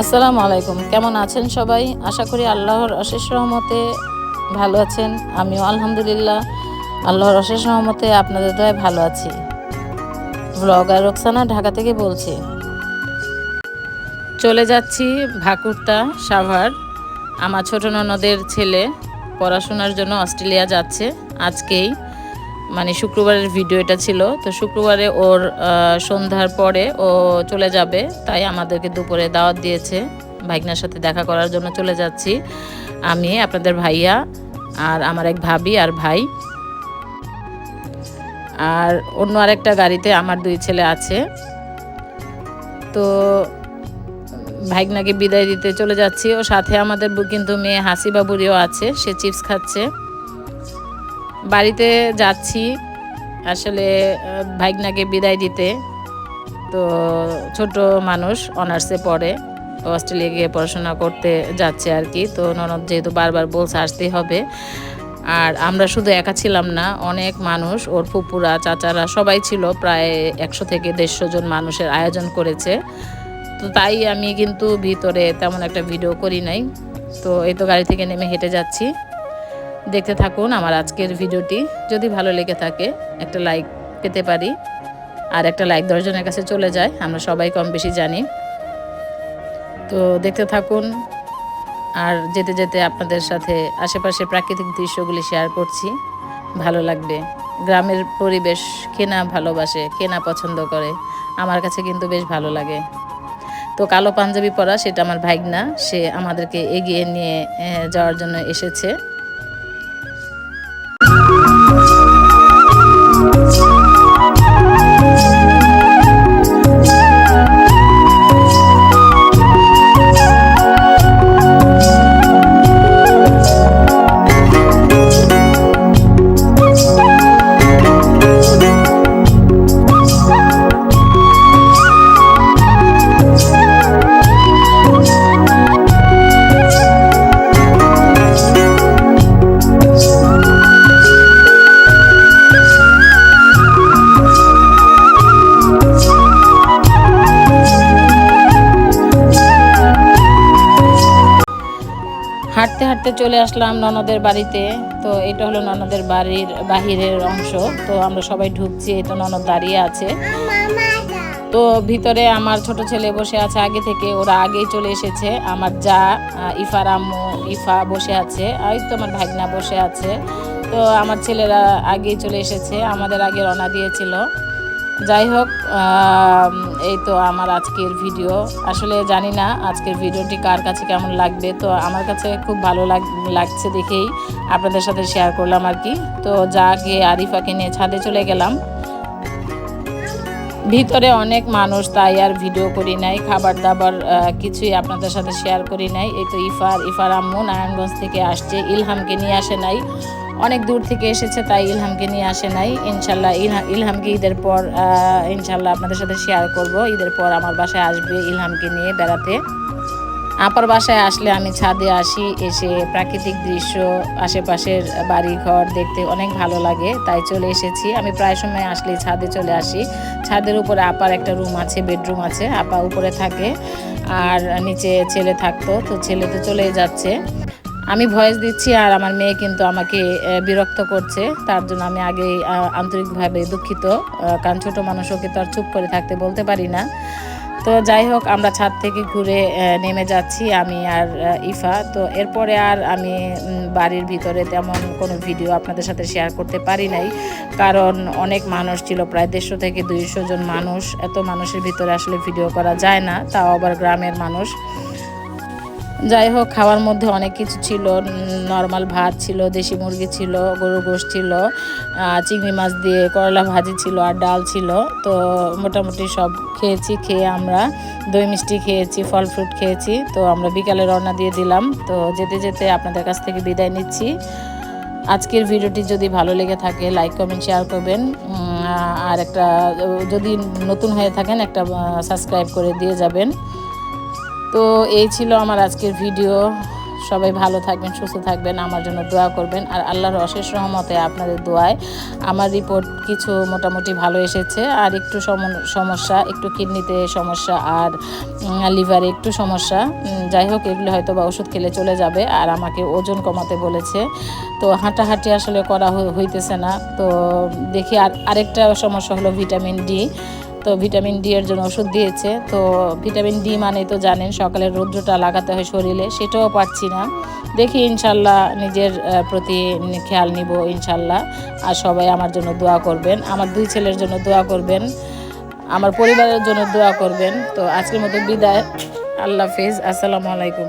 আসসালামু আলাইকুম। কেমন আছেন সবাই? আশা করি আল্লাহর অশেষ রহমতে ভালো আছেন। আমিও আলহামদুলিল্লাহ। আল্লাহর অশেষ রহমতে আপনাদের দয় ভালো আছি। ব্লগার রোকসানা ঢাকা থেকে বলছি। চলে যাচ্ছি ভাকুরতা সাভার। আমার ছোট ননদের ছেলে পড়াশোনার জন্য অস্ট্রেলিয়া যাচ্ছে। আজকেই মানে শুক্রবারের ভিডিও এটা ছিল, তো শুক্রবারে ওর সন্ধ্যার পরে ও চলে যাবে, তাই আমাদেরকে দুপুরে দাওয়াত দিয়েছে। ভাইগনার সাথে দেখা করার জন্য চলে যাচ্ছি। আমি, আপনাদের ভাইয়া আর আমার এক ভাবি আর ভাই। আর অন্য আরেকটা গাড়িতে আমার দুই ছেলে আছে। তো ভাইগনাকে বিদায় দিতে চলে যাচ্ছি। ও সাথে আমাদের কিন্তু মেয়ে হাসিবা বুড়িও আছে, সে চিপস খাচ্ছে। বাড়িতে যাচ্ছি আসলে ভাইগনাকে বিদায় দিতে। তো ছোট মানুষ অনার্সে পড়ে অস্ট্রেলিয়া গিয়ে পড়াশোনা করতে যাচ্ছে আর কি। তো ননদ যেহেতু বারবার বলছে আসতেই হবে। আর আমরা শুধু একা ছিলাম না, অনেক মানুষ, ওর ফুপুরা, চাচারা সবাই ছিল, প্রায় একশো থেকে দেড়শো জন মানুষের আয়োজন করেছে। তো তাই আমি কিন্তু ভিতরে তেমন একটা ভিডিও করি নাই। তো এই তো গাড়ি থেকে নেমে হেঁটে যাচ্ছি। দেখতে থাকুন আমার আজকের ভিডিওটি। যদি ভালো লেগে থাকে, একটা লাইক পেতে পারি। আর একটা লাইক দশজনের কাছে চলে যায়, আমরা সবাই কম বেশি জানি। তো দেখতে থাকুন। আর যেতে যেতে আপনাদের সাথে আশেপাশে প্রাকৃতিক দৃশ্যগুলি শেয়ার করছি। ভালো লাগবে। গ্রামের পরিবেশ কেনা ভালোবাসে, কেনা পছন্দ করে। আমার কাছে কিন্তু বেশ ভালো লাগে। তো কালো পাঞ্জাবি পরা, সেটা আমার ভাইগনা। সে আমাদেরকে এগিয়ে নিয়ে যাওয়ার জন্য এসেছে। হাঁটতে হাঁটতে চলে আসলাম ননদের বাড়িতে। তো এটা হলো ননদের বাড়ির বাহিরের অংশ। তো আমরা সবাই ঢুকছি, এই তো ননদ দাঁড়িয়ে আছে। তো ভিতরে আমার ছোট ছেলে বসে আছে আগে থেকে, ওরা আগেই চলে এসেছে। আমার যা ইফার আম্মু, ইফা বসে আছে, আর তো আমার ভাগনা বসে আছে। তো আমার ছেলেরা আগেই চলে এসেছে, আমাদের আগে রওনা দিয়েছিল। যাই হোক এই তো আমার আজকের ভিডিও আসলে জানি না আজকের ভিডিওটি কার কাছে কেমন লাগবে, তো আমার কাছে খুব ভালো লাগ- লাগছে দেখেই আপনাদের সাথে শেয়ার করলাম আর কি। তো যা গিয়ে আরিফাকে নিয়ে ছাদে চলে গেলাম। ভিতরে অনেক মানুষ, তাই আর ভিডিও করি নাই খাবার দাবার কিছুই আপনাদের সাথে শেয়ার করি নাই। এই তো ইফার ইফার আম্মু নারায়ণগঞ্জ থেকে আসছে, ইলহামকে নিয়ে আসে নাই। অনেক দূর থেকে এসেছে, তাই ইলহামকে নিয়ে আসে নাই। ইনশাল্লাহ, ইলহা- ইলহামকে ঈদের পর ইনশাল্লাহ আপনাদের সাথে শেয়ার করব। ঈদের পর আমার বাসায় আসবে ইলহামকে নিয়ে বেড়াতে। আপার বাসায় আসলে আমি ছাদে আসি, এসে প্রাকৃতিক দৃশ্য, আশেপাশের বাড়ি ঘর দেখতে অনেক ভালো লাগে, তাই চলে এসেছি। আমি প্রায় সময় আসলেই ছাদে চলে আসি। ছাদের উপরে আপার একটা রুম আছে বেডরুম আছে, আপা উপরে থাকে, আর নিচে ছেলে থাকতো, তো ছেলে তো চলেই যাচ্ছে। আমি ভয়েস দিচ্ছি আর আমার মেয়ে কিন্তু আমাকে বিরক্ত করছে। তার জন্য আমি আগেই আন্তরিকভাবে দুঃখিত। কারণ ছোট মানুষ, ওকে তো আর চুপ করে থাকতে বলতে পারি না। তো যাই হোক, আমরা ছাদ থেকে ঘুরে নেমে যাচ্ছি আমি আর ইফা। তো এরপরে আর আমি বাড়ির ভিতরে তেমন কোনো ভিডিও আপনাদের সাথে শেয়ার করতে পারি নাই। কারণ অনেক মানুষ ছিল, প্রায় দেড়শো থেকে দুইশো জন মানুষ। এত মানুষের ভিতরে আসলে ভিডিও করা যায় না, তাও আবার গ্রামের মানুষ। যাই হোক, খাওয়ার মধ্যে অনেক কিছু ছিল। নর্মাল ভাত ছিল, দেশি মুরগি ছিল, গরুর গোশ ছিল চিংড়ি মাছ দিয়ে করলা ভাজি ছিল আর ডাল ছিল। তো মোটামুটি সব খেয়েছি, খেয়ে আমরা দই মিষ্টি খেয়েছি, ফল ফ্রুট খেয়েছি। তো আমরা বিকালে রওনা দিয়ে দিলাম। তো যেতে যেতে আপনাদের কাছ থেকে বিদায় নিচ্ছি। আজকের ভিডিওটি যদি ভালো লেগে থাকে লাইক কমেন্ট শেয়ার করবেন। আর একটা, যদি নতুন হয়ে থাকেন, একটা সাবস্ক্রাইব করে দিয়ে যাবেন। তো এই ছিল আমার আজকের ভিডিও। সবাই ভালো থাকবেন, সুস্থ থাকবেন, আমার জন্য দোয়া করবেন। আর আল্লাহর অশেষ রহমতে আপনাদের দোয়ায় আমার রিপোর্ট কিছু মোটামুটি ভালো এসেছে। আর একটু সম- সমস্যা, একটু কিডনিতে সমস্যা আর লিভারে একটু সমস্যা। যাই হোক, এগুলো হয়তো বা ওষুধ খেলে চলে যাবে। আর আমাকে ওজন কমাতে বলেছে। তো হাঁটাহাঁটি আসলে করা হই- হইতেছে না। তো দেখি আর, আরেকটা সমস্যা হলো ভিটামিন ডি। তো ভিটামিন ডি এর জন্য ওষুধ দিয়েছে। তো ভিটামিন ডি মানে তো জানেন সকালে রৌদ্রটা লাগাতে হয় শরীরে, সেটাও পাচ্ছি না। দেখি ইনশাল্লাহ নিজের প্রতি খেয়াল নিব ইনশাল্লাহ। আর সবাই আমার জন্য দোয়া করবেন। আমার দুই ছেলের জন্য দোয়া করবেন। আমার পরিবারের জন্য দোয়া করবেন। তো আজকের মতো বিদায়। আল্লাহ হাফিজ। আসসালামু আলাইকুম।